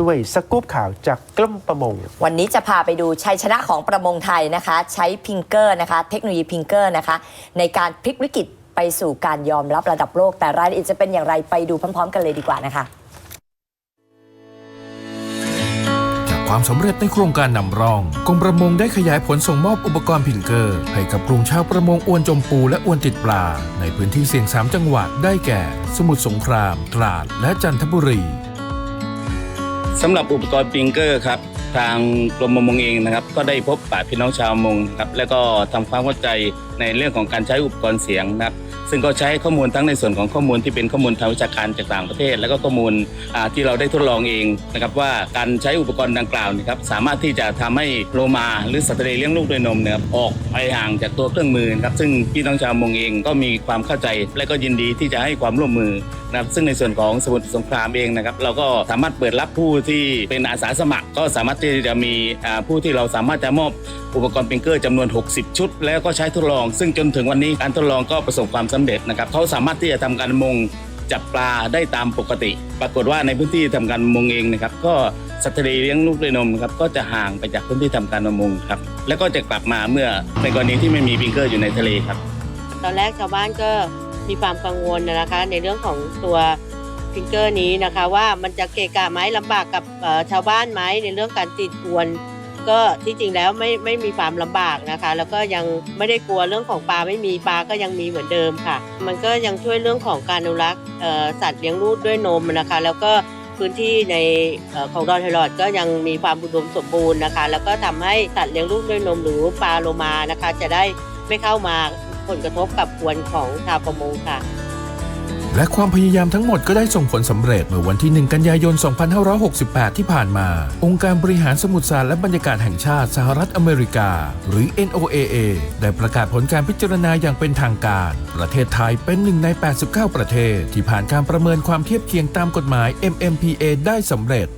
ด้วยสกู๊ปข่าวจากกล้มประมง วันนี้จะพาไปดูชัยชนะของประมงไทยนะคะ ใช้พิงเกอร์นะคะ เทคโนโลยีพิงเกอร์นะคะ ในการพลิกวิกฤตไปสู่การยอมรับระดับโลก แต่รายละเอียดจะเป็นอย่างไรไปดูพร้อม ๆ กันเลยดีกว่านะคะ จากความสำเร็จในโครงการนำร่องกรมประมงได้ขยายผลส่งมอบอุปกรณ์พิงเกอร์ ให้กับกลุ่มชาวประมงอวนจมปูและอวนติดปลา ในพื้นที่เสี่ยงสามจังหวัดได้แก่ สมุทรสงคราม ตราด และจันทบุรี สำหรับอุปกรณ์ปิงเกอร์ครับทางกรมประมงเองนะครับ ก็ได้พบปะพี่น้องชาวมงครับแล้วก็ทำความเข้าใจในเรื่องของการใช้อุปกรณ์เสียงนะครับ ซึ่งก็ใช้ข้อมูลทั้งในส่วนของข้อมูลที่เป็นข้อมูลทางวิชาการจากต่างประเทศ แล้วก็ข้อมูลที่เราได้ทดลองเองนะครับว่าการใช้อุปกรณ์ดังกล่าวนะครับสามารถที่จะทำให้โลมาหรือสัตว์ทะเลเลี้ยงลูกด้วยนมนะครับออกไปห่างจากตัวเครื่องมือครับซึ่งพี่น้องชาวมงเองก็มีความเข้าใจ และก็ยินดีที่จะให้ความร่วมมือ นะครับซึ่งในส่วนของสมุทรสงครามเองนะครับเราก็สามารถเปิดรับผู้ที่เป็นอาสาสมัคร ก็สามารถที่จะมีผู้ที่เราสามารถจะมอบอุปกรณ์ปิงเกอร์จำนวน 60 ชุด แล้วก็ใช้ทดลอง ซึ่งจนถึงวันนี้การทดลองก็ประสบความสำเร็จนะครับเขาสามารถที่จะทำการมงจับปลาได้ตามปกติ ปรากฏว่าในพื้นที่ทำการมงเองนะครับก็สัตว์ทะเลเลี้ยงลูกด้วยนมครับก็จะห่างไปจากพื้นที่ทำการประมงครับแล้วก็จะกลับมาเมื่อในกรณีที่ไม่มีปิงเกอร์อยู่ในทะเลครับ ตอนแรกชาวบ้านก็ มีความกังวลนะคะ ในเรื่องของตัวฟิงเกอร์นี้นะคะ ว่ามันจะเกะกะไหมลำบากกับชาวบ้านไหมในเรื่องการติดอวน ก็ที่จริงแล้วไม่ไม่มีความลำบากนะคะ แล้วก็ยังไม่ได้กลัวเรื่องของปลาไม่มีปลาก็ยังมีเหมือนเดิมค่ะ มันก็ยังช่วยเรื่องของการอนุรักษ์สัตว์เลี้ยงลูกด้วยนมนะคะ แล้วก็พื้นที่ในเอ่อของดอนไทรอดก็ยังมีความอุดมสมบูรณ์นะคะ แล้วก็ทำให้สัตว์เลี้ยงลูกด้วยนมหรือปลาโลมานะคะ จะได้ไม่เข้ามา ผลกระทบกับอวนของชาวประมงค่ะ และความพยายามทั้งหมดก็ได้ส่งผลสำเร็จเมื่อวันที่ 1 กันยายน 2568 ที่ผ่านมา องค์การบริหารสมุทรสาครและบรรยากาศแห่งชาติสหรัฐอเมริกา หรือ NOAA ได้ประกาศผลการพิจารณาอย่างเป็นทางการ ประเทศไทยเป็นหนึ่งใน 89 ประเทศ ที่ผ่านการประเมินความเทียบเคียงตามกฎหมาย MMPA ได้สำเร็จ